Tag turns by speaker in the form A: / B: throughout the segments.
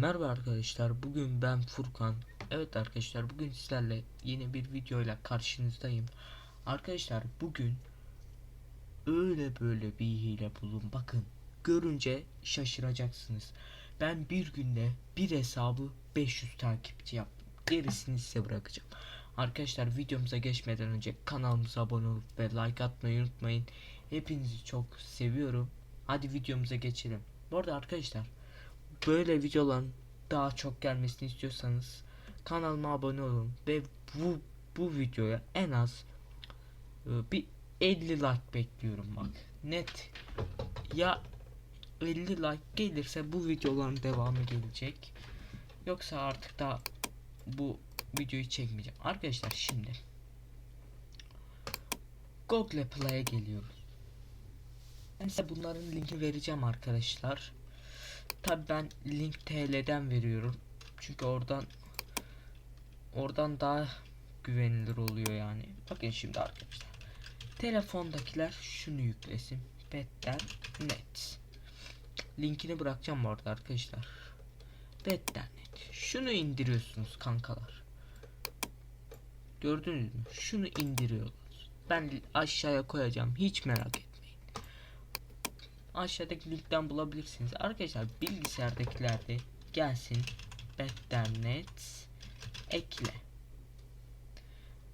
A: Merhaba arkadaşlar bugün ben Furkan. Evet arkadaşlar bugün sizlerle yeni bir videoyla karşınızdayım. Arkadaşlar bugün öyle böyle bir hile buldum bakın Görünce şaşıracaksınız. Ben bir günde bir hesabı 500 takipçi yaptım. Gerisini size bırakacağım. Arkadaşlar videomuza geçmeden önce kanalımıza abone olup ve like atmayı unutmayın. Hepinizi çok seviyorum. Hadi videomuza geçelim. Bu arada arkadaşlar böyle videoların daha çok gelmesini istiyorsanız kanalıma abone olun ve bu bu videoya en az e, bir 50 like bekliyorum bak. Net. Ya 50 like gelirse bu videoların devamı gelecek yoksa artık da bu videoyu çekmeyeceğim. Arkadaşlar şimdi Google Play'e geliyoruz ben size bunların linki vereceğim arkadaşlar Tabi ben link TL'den veriyorum. Çünkü oradan oradan daha güvenilir oluyor yani. Bakın şimdi arkadaşlar. Telefondakiler şunu yüklesin. Betten net. Linkini bırakacağım bu arada arkadaşlar. Betten net. Şunu indiriyorsunuz kankalar. Gördünüz mü? Şunu indiriyorlar. Ben aşağıya koyacağım. Hiç merak etmeyin aşağıdaki linkten bulabilirsiniz. Arkadaşlar bilgisayardakilerde gelsin Betternet ekle.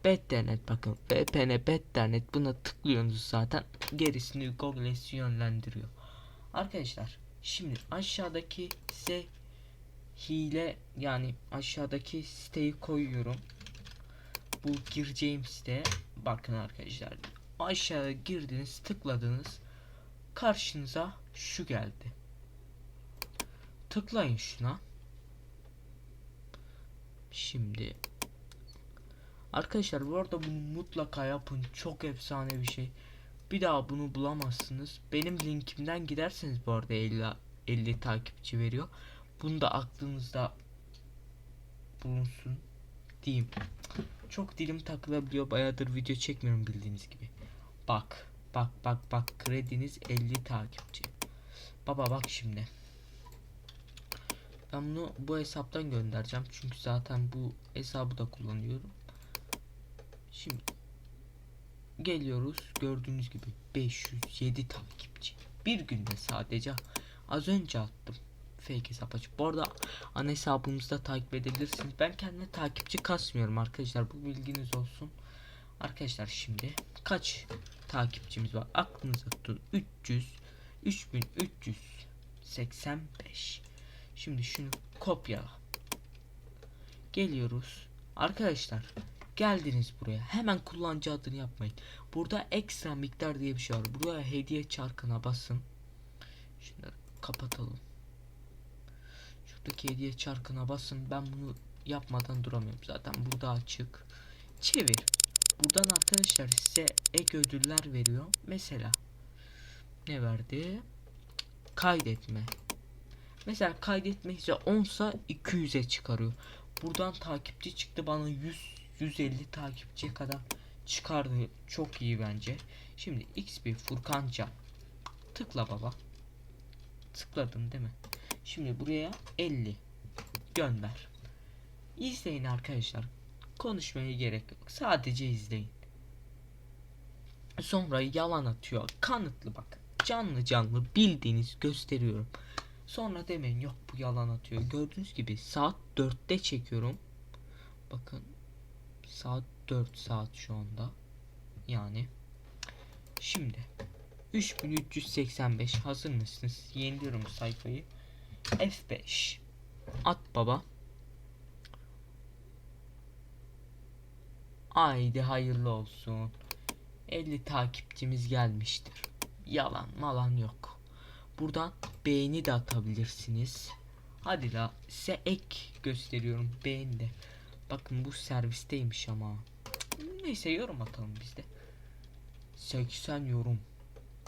A: Betternet bakın VPN Betternet buna tıklıyorsunuz zaten gerisini Google yönlendiriyor. Arkadaşlar şimdi aşağıdaki size hile yani aşağıdaki siteyi koyuyorum. Bu gireceğim site bakın arkadaşlar aşağıya girdiniz tıkladınız karşınıza şu geldi. Tıklayın şuna. Şimdi Arkadaşlar bu arada bunu mutlaka yapın. Çok efsane bir şey. Bir daha bunu bulamazsınız. Benim linkimden giderseniz bu arada 50, 50 takipçi veriyor. Bunu da aklınızda bulunsun diyeyim. Çok dilim takılabiliyor. Bayağıdır video çekmiyorum bildiğiniz gibi. Bak. Bak bak bak krediniz 50 takipçi. Baba bak şimdi. Ben bunu bu hesaptan göndereceğim. Çünkü zaten bu hesabı da kullanıyorum. Şimdi geliyoruz. Gördüğünüz gibi 507 takipçi. Bir günde sadece az önce attım. Fake hesap açıp. Bu arada ana hesabımızda takip edebilirsiniz. Ben kendime takipçi kasmıyorum arkadaşlar. Bu bilginiz olsun. Arkadaşlar şimdi kaç takipçimiz var? Aklınızda tutun. 300 3385. Şimdi şunu kopyala. Geliyoruz. Arkadaşlar geldiniz buraya. Hemen kullanıcı adını yapmayın. Burada ekstra miktar diye bir şey var. Buraya hediye çarkına basın. Şunları kapatalım. Şuradaki hediye çarkına basın. Ben bunu yapmadan duramıyorum zaten. Burada açık. Çevir. Buradan arkadaşlar size ek ödüller veriyor. Mesela ne verdi? Kaydetme. Mesela kaydetme ise 10 sa 200'e çıkarıyor. Buradan takipçi çıktı bana 100 150 takipçiye kadar çıkardı. Çok iyi bence. Şimdi XP Furkanca tıkla baba. Tıkladın değil mi? Şimdi buraya 50 gönder. İzleyin arkadaşlar. Konuşmaya gerek yok. Sadece izleyin. Sonra yalan atıyor. Kanıtlı bak. Canlı canlı bildiğiniz gösteriyorum. Sonra demeyin yok bu yalan atıyor. Gördüğünüz gibi saat 4'te çekiyorum. Bakın saat 4 saat şu anda. Yani şimdi 3385 hazır mısınız? Yeniliyorum sayfayı. F5 at baba. Haydi hayırlı olsun. 50 takipçimiz gelmiştir. Yalan malan yok. Buradan beğeni de atabilirsiniz. Hadi la size ek gösteriyorum beğeni de. Bakın bu servisteymiş ama. Neyse yorum atalım bizde. 80 yorum.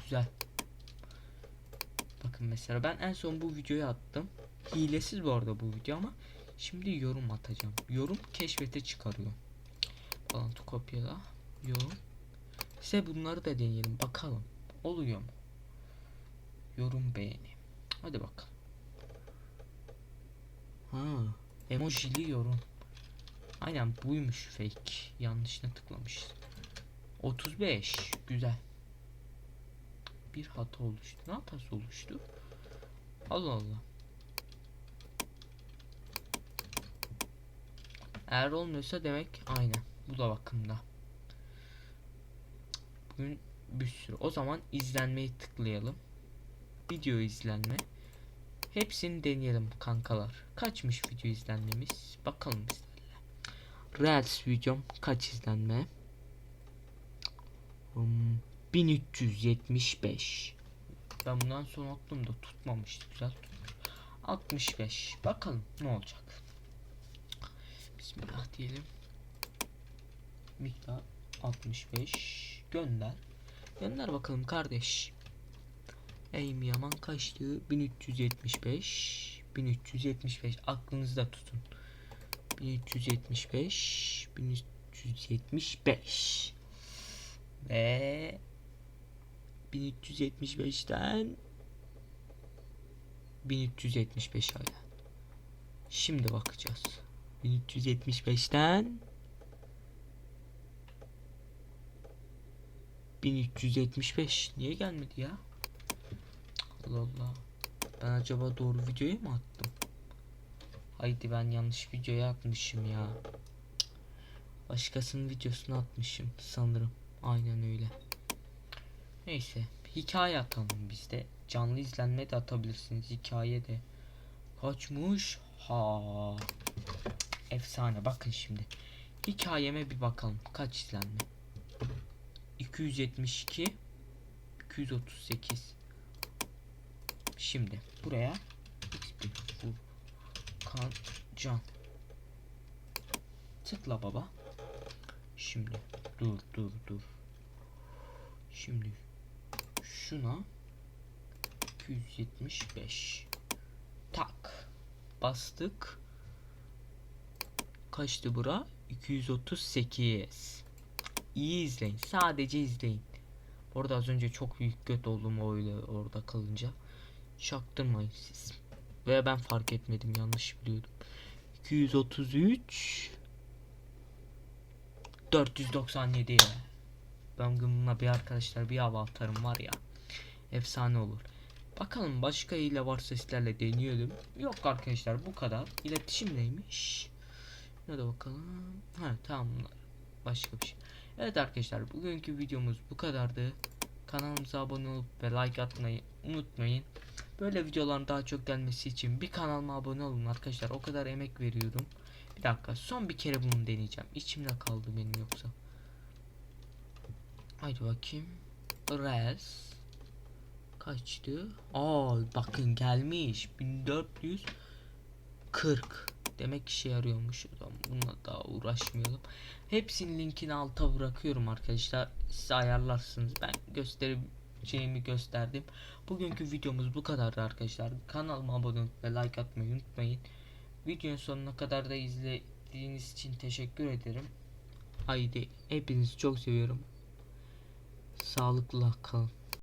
A: Güzel. Bakın mesela ben en son bu videoyu attım. Hilesiz bu arada bu video ama şimdi yorum atacağım. Yorum keşfete çıkarıyor. Bağlantı kopyala. Yorum. Size bunları da deneyelim. Bakalım. Oluyor mu? Yorum beğeni. Hadi bakalım. Ha, emojili yorum. Aynen buymuş fake. Yanlışına tıklamışız. 35. Güzel. Bir hata oluştu. Ne hatası oluştu? Allah Allah. Eğer olmuyorsa demek aynen. Bu da bakımda. Bugün bir sürü. O zaman izlenmeyi tıklayalım. Video izlenme. Hepsini deneyelim kankalar. Kaçmış video izlenmemiz? Bakalım bizlerle. Reels videom kaç izlenme? Hmm, 1375. Ben bundan sonra aklımda tutmamıştı. Güzel tutmuş. 65. Bakalım ne olacak. Bismillah diyelim. Miktar 65. Gönder. Gönder bakalım kardeş. Ey Yaman kaçtı? 1375. 1375. Aklınızda tutun. 1375. 1375. Ve 1375'ten 1375 hala. Şimdi bakacağız. 1375'ten 1375 niye gelmedi ya? Allah Allah. Ben acaba doğru videoyu mu attım? Haydi ben yanlış videoya atmışım ya. Başkasının videosunu atmışım sanırım. Aynen öyle. Neyse. Hikaye atalım biz de. Canlı izlenme de atabilirsiniz. Hikaye de. Kaçmış? Ha. Efsane. Bakın şimdi. Hikayeme bir bakalım. Kaç izlenme? 272 238 Şimdi buraya Furkan Can Tıkla baba. Şimdi dur dur dur. Şimdi şuna 275 tak bastık. Kaçtı bura? 238 İyi izleyin. Sadece izleyin. Orada az önce çok büyük göt oldum öyle orada kalınca. Çaktırmayın siz. Ve ben fark etmedim yanlış biliyordum. 233 497 Ben bugün bununla bir arkadaşlar bir hava atarım var ya. Efsane olur. Bakalım başka ile varsa sizlerle deneyelim. Yok arkadaşlar bu kadar. İletişim neymiş? Ne de bakalım. Ha tamam. Başka bir şey. Evet arkadaşlar bugünkü videomuz bu kadardı. Kanalımıza abone olup ve like atmayı unutmayın. Böyle videoların daha çok gelmesi için bir kanalıma abone olun arkadaşlar. O kadar emek veriyorum. Bir dakika son bir kere bunu deneyeceğim. İçimde kaldı benim yoksa. Haydi bakayım. Res kaçtı? Aa bakın gelmiş. 1440. Demek işe yarıyormuş. Bununla daha uğraşmayalım. Hepsinin linkini alta bırakıyorum arkadaşlar. Siz ayarlarsınız. Ben göstereceğimi gösterdim. Bugünkü videomuz bu kadardı arkadaşlar. Kanalıma abone olup ve like atmayı unutmayın. Videonun sonuna kadar da izlediğiniz için teşekkür ederim. Haydi hepinizi çok seviyorum. Sağlıkla kalın.